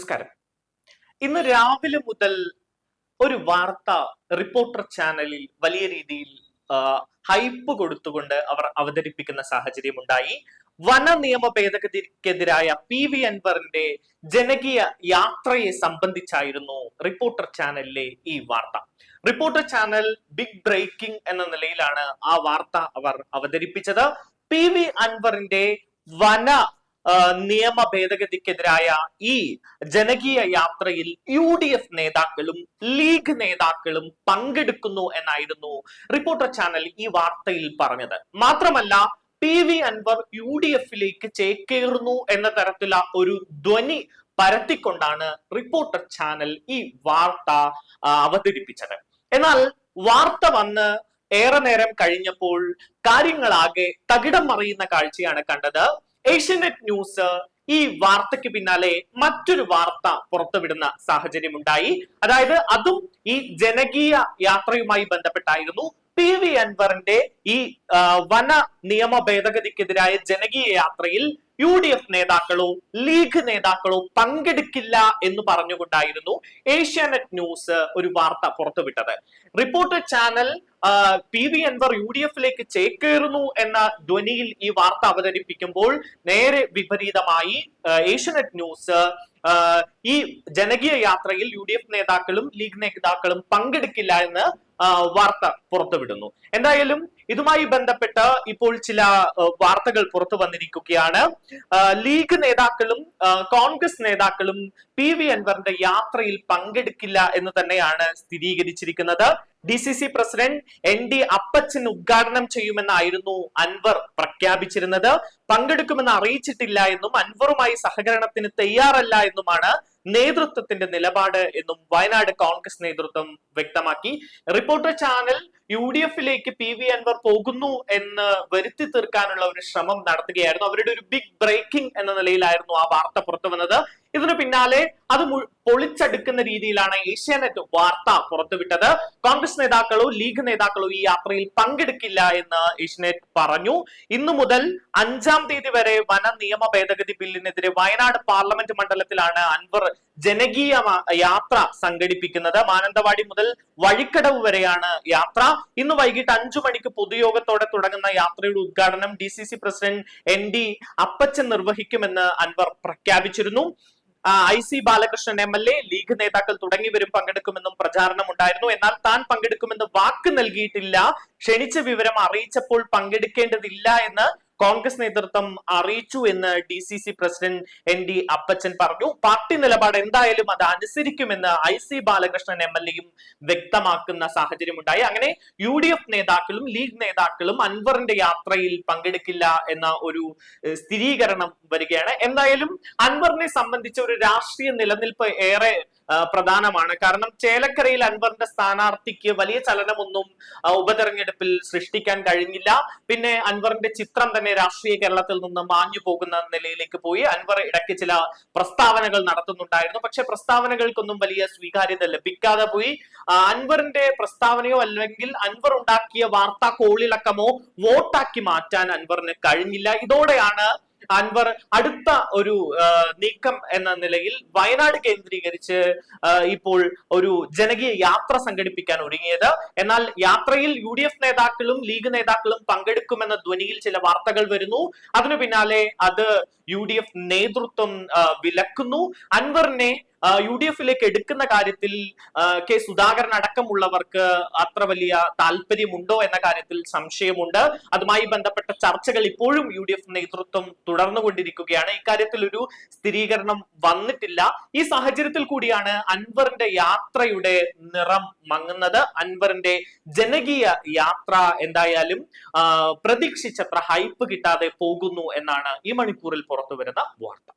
നമസ്കാരം. ഇന്ന് രാവിലെ മുതൽ ഒരു വാർത്ത റിപ്പോർട്ടർ ചാനലിൽ വലിയ രീതിയിൽ ഹൈപ്പ് കൊടുത്തുകൊണ്ട് അവർ അവതരിപ്പിക്കുന്ന സാഹചര്യം ഉണ്ടായി. വന നിയമ ഭേദഗതിക്കെതിരായ പി വി അൻവറിന്റെ ജനകീയ യാത്രയെ സംബന്ധിച്ചായിരുന്നു റിപ്പോർട്ടർ ചാനലിലെ ഈ വാർത്ത. റിപ്പോർട്ടർ ചാനൽ ബിഗ് ബ്രേക്കിംഗ് എന്ന നിലയിലാണ് ആ വാർത്ത അവർ അവതരിപ്പിച്ചത്. പി വി അൻവറിന്റെ വന നിയമ ഭേദഗതിക്കെതിരായ ഈ ജനകീയ യാത്രയിൽ യു ഡി എഫ് നേതാക്കളും ലീഗ് നേതാക്കളും പങ്കെടുക്കുന്നു എന്നായിരുന്നു റിപ്പോർട്ടർ ചാനൽ ഈ വാർത്തയിൽ പറഞ്ഞത്. മാത്രമല്ല P V Anvar U D എഫിലേക്ക് ചേക്കേറുന്നു എന്ന തരത്തിലുള്ള ഒരു ധ്വനി പരത്തിക്കൊണ്ടാണ് റിപ്പോർട്ടർ ചാനൽ ഈ വാർത്ത അവതരിപ്പിച്ചത്. എന്നാൽ വാർത്ത വന്ന് ഏറെ നേരം കഴിഞ്ഞപ്പോൾ കാര്യങ്ങളാകെ തകിടം മറിയുന്ന കാഴ്ചയാണ് കണ്ടത്. ഏഷ്യനെറ്റ് ന്യൂസ് ഈ വാർത്തയ്ക്ക് പിന്നാലെ മറ്റൊരു വാർത്ത പുറത്തുവിടുന്ന സാഹചര്യമുണ്ടായി. അതായത് അതും ഈ ജനകീയ യാത്രയുമായി ബന്ധപ്പെട്ടായിരുന്നു. പി വി അൻവറിന്റെ ഈ വന നിയമ ഭേദഗതിക്കെതിരായ ജനകീയ യാത്രയിൽ യു ഡി എഫ് നേതാക്കളോ ലീഗ് നേതാക്കളോ പങ്കെടുക്കില്ല എന്ന് പറഞ്ഞുകൊണ്ടായിരുന്നു ഏഷ്യാനെറ്റ് ന്യൂസ് ഒരു വാർത്ത പുറത്തുവിട്ടത്. Reporter channel P V Anvar U D എഫിലേക്ക് ചേക്കേറുന്നു എന്ന ധ്വനിയിൽ ഈ വാർത്ത അവതരിപ്പിക്കുമ്പോൾ നേരെ വിപരീതമായി ഏഷ്യാനെറ്റ് ന്യൂസ് ഈ ജനകീയ യാത്രയിൽ യു ഡി എഫ് നേതാക്കളും ലീഗ് നേതാക്കളും പങ്കെടുക്കില്ല എന്ന് വാർത്ത പുറത്തുവിടുന്നു. എന്തായാലും ഇതുമായി ബന്ധപ്പെട്ട് ഇപ്പോൾ ചില വാർത്തകൾ പുറത്തു വന്നിരിക്കുകയാണ്. ലീഗ് നേതാക്കളും കോൺഗ്രസ് നേതാക്കളും പി വി അൻവറിന്റെ യാത്രയിൽ പങ്കെടുക്കില്ല എന്ന് തന്നെയാണ് സ്ഥിരീകരിച്ചിരിക്കുന്നത്. D C C president N D Appachan ഉദ്ഘാടനം ചെയ്യുമെന്നായിരുന്നു അൻവർ പ്രഖ്യാപിച്ചിരുന്നത്. പങ്കെടുക്കുമെന്ന് അറിയിച്ചിട്ടില്ല എന്നും അൻവറുമായി സഹകരണത്തിന് തയ്യാറല്ല എന്നുമാണ് നേതൃത്വത്തിന്റെ നിലപാട് എന്നും വയനാട് കോൺഗ്രസ് നേതൃത്വം വ്യക്തമാക്കി. റിപ്പോർട്ടർ ചാനൽ യു ഡി എഫിലേക്ക് പി വി അൻവർ പോകുന്നു എന്ന് വരുത്തി തീർക്കാനുള്ള ഒരു ശ്രമം നടത്തുകയായിരുന്നു. അവരുടെ ഒരു ബിഗ് ബ്രേക്കിംഗ് എന്ന നിലയിലായിരുന്നു ആ വാർത്ത പുറത്തു വന്നത് ഇതിനു പിന്നാലെ അത് പൊളിച്ചടുക്കുന്ന രീതിയിലാണ് ഏഷ്യാനെറ്റ് വാർത്ത പുറത്തുവിട്ടത്. കോൺഗ്രസ് നേതാക്കളോ ലീഗ് നേതാക്കളോ ഈ യാത്രയിൽ പങ്കെടുക്കില്ല എന്ന് ഏഷ്യാനെറ്റ് പറഞ്ഞു. ഇന്നു മുതൽ അഞ്ചാം തീയതി വരെ വന നിയമ ഭേദഗതി ബില്ലിനെതിരെ വയനാട് പാർലമെന്റ് മണ്ഡലത്തിലാണ് അൻവർ ജനകീയ യാത്ര സംഘടിപ്പിക്കുന്നത്. മാനന്തവാടി മുതൽ വഴിക്കടവ് വരെയാണ് യാത്ര. ഇന്ന് വൈകിട്ട് അഞ്ചു മണിക്ക് പൊതുയോഗത്തോടെ തുടങ്ങുന്ന യാത്രയുടെ ഉദ്ഘാടനം D president N D Appachan നിർവഹിക്കുമെന്ന് Anwar പ്രഖ്യാപിച്ചിരുന്നു. I C Balakrishnan M L A league നേതാക്കൾ തുടങ്ങിയവരും പങ്കെടുക്കുമെന്നും പ്രചാരണം ഉണ്ടായിരുന്നു. എന്നാൽ താൻ പങ്കെടുക്കുമെന്ന് വാക്ക് നൽകിയിട്ടില്ല. ക്ഷണിച്ച വിവരം അറിയിച്ചപ്പോൾ പങ്കെടുക്കേണ്ടതില്ല എന്ന് കോൺഗ്രസ് നേതൃത്വം അറിയിച്ചു എന്ന് D C C president N D Appachan പറഞ്ഞു. പാർട്ടി നിലപാട് എന്തായാലും അത് അനുസരിക്കുമെന്ന് I C Balakrishnan M L എയും വ്യക്തമാക്കുന്ന സാഹചര്യമുണ്ടായി. അങ്ങനെ യു ഡി എഫ് നേതാക്കളും ലീഗ് നേതാക്കളും അൻവറിന്റെ യാത്രയിൽ പങ്കെടുക്കില്ല എന്ന ഒരു സ്ഥിരീകരണം വരികയാണ്. എന്തായാലും അൻവറിനെ സംബന്ധിച്ച ഒരു രാഷ്ട്രീയ നിലനിൽപ്പ് ഏറെ പ്രധാനമാണ്. കാരണം ചേലക്കരയിൽ അൻവറിന്റെ സ്ഥാനാർത്ഥിക്ക് വലിയ ചലനമൊന്നും ഉപതെരഞ്ഞെടുപ്പിൽ സൃഷ്ടിക്കാൻ കഴിഞ്ഞില്ല. പിന്നെ അൻവറിന്റെ ചിത്രം തന്നെ രാഷ്ട്രീയ കേരളത്തിൽ നിന്ന് മാഞ്ഞു പോകുന്ന നിലയിലേക്ക് പോയി. അൻവർ ഇടയ്ക്ക് ചില പ്രസ്താവനകൾ നടത്തുന്നുണ്ടായിരുന്നു. പക്ഷെ പ്രസ്താവനകൾക്കൊന്നും വലിയ സ്വീകാര്യത ലഭിക്കാതെ പോയി. അൻവറിന്റെ പ്രസ്താവനയോ അല്ലെങ്കിൽ അൻവർ ഉണ്ടാക്കിയ വാർത്താ കോളിളക്കമോ വോട്ടാക്കി മാറ്റാൻ അൻവറിന് കഴിഞ്ഞില്ല. ഇതോടെയാണ് അൻവർ അടുത്ത ഒരു നീക്കം എന്ന നിലയിൽ വയനാട് കേന്ദ്രീകരിച്ച് ഇപ്പോൾ ഒരു ജനകീയ യാത്ര സംഘടിപ്പിക്കാൻ ഒരുങ്ങിയത്. എന്നാൽ യാത്രയിൽ യു ഡി എഫ് നേതാക്കളും ലീഗ് നേതാക്കളും പങ്കെടുക്കുമെന്ന ധ്വനിയിൽ ചില വാർത്തകൾ വരുന്നു. അതിനു പിന്നാലെ അത് യു ഡി എഫ് നേതൃത്വം വിലക്കുന്നു. അൻവറിനെ യു ഡി എഫിലേക്ക് എടുക്കുന്ന കാര്യത്തിൽ കെ സുധാകരൻ അടക്കമുള്ളവർക്ക് അത്ര വലിയ താല്പര്യമുണ്ടോ എന്ന കാര്യത്തിൽ സംശയമുണ്ട്. അതുമായി ബന്ധപ്പെട്ട ചർച്ചകൾ ഇപ്പോഴും യു ഡി എഫ് നേതൃത്വം തുടർന്നുകൊണ്ടിരിക്കുകയാണ്. ഇക്കാര്യത്തിൽ ഒരു സ്ഥിരീകരണം വന്നിട്ടില്ല. ഈ സാഹചര്യത്തിൽ കൂടിയാണ് അൻവറിന്റെ യാത്രയുടെ നിറം മങ്ങുന്നത്. അൻവറിന്റെ ജനകീയ യാത്ര എന്തായാലും പ്രതീക്ഷിച്ചത്ര ഹൈപ്പ് കിട്ടാതെ പോകുന്നു എന്നാണ് ഈ മണിക്കൂറിൽ പുറത്തു വരുന്ന വാർത്ത.